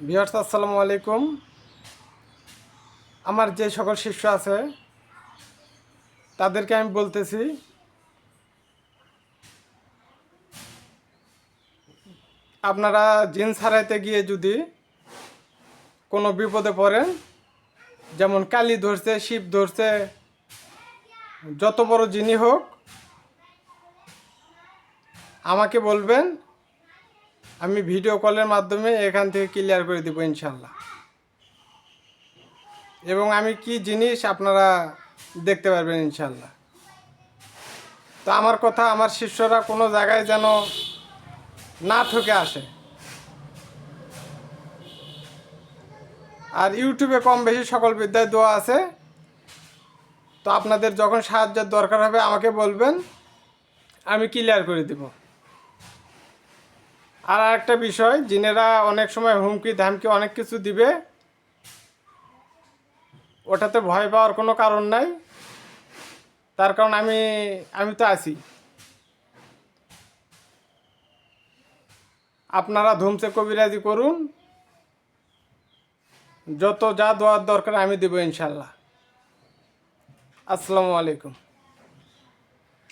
বিহার্স আসসালামু আলাইকুম। আমার যে সকল শিষ্য আছে, তাদেরকে আমি বলতেছি, আপনারা জিন ছাড়াইতে গিয়ে যদি কোনো বিপদে পড়েন, যেমন কালি ধরছে, শিব ধরছে, যত বড় জিনি হোক, আমাকে বলবেন আমি ভিডিও কলের মাধ্যমে এখান থেকে ক্লিয়ার করে দেবো ইনশাল্লাহ। এবং আমি কি জিনিস আপনারা দেখতে পারবেন ইনশাল্লাহ। তো আমার কথা, আমার শিষ্যরা কোনো জায়গায় যেন না ঠকে আসে। আর ইউটিউবে কম বেশি সকল বিদ্যায় দেওয়া আছে। তো আপনাদের যখন সাহায্যের দরকার হবে, আমাকে বলবেন, আমি ক্লিয়ার করে দেবো। আর একটা বিষয়, জিনেরা অনেক সময় হুমকি, ধামকি অনেক কিছু দিবে। ওটাতে ভয় পাওয়ার কোনো কারণ নাই। তার কারণ আমি আমি তো আছি। আপনারা ধুমসে কবিরাজি করুন। যত যা দেওয়ার দরকার আমি দেবো ইনশাল্লাহ। আসসালামু আলাইকুম।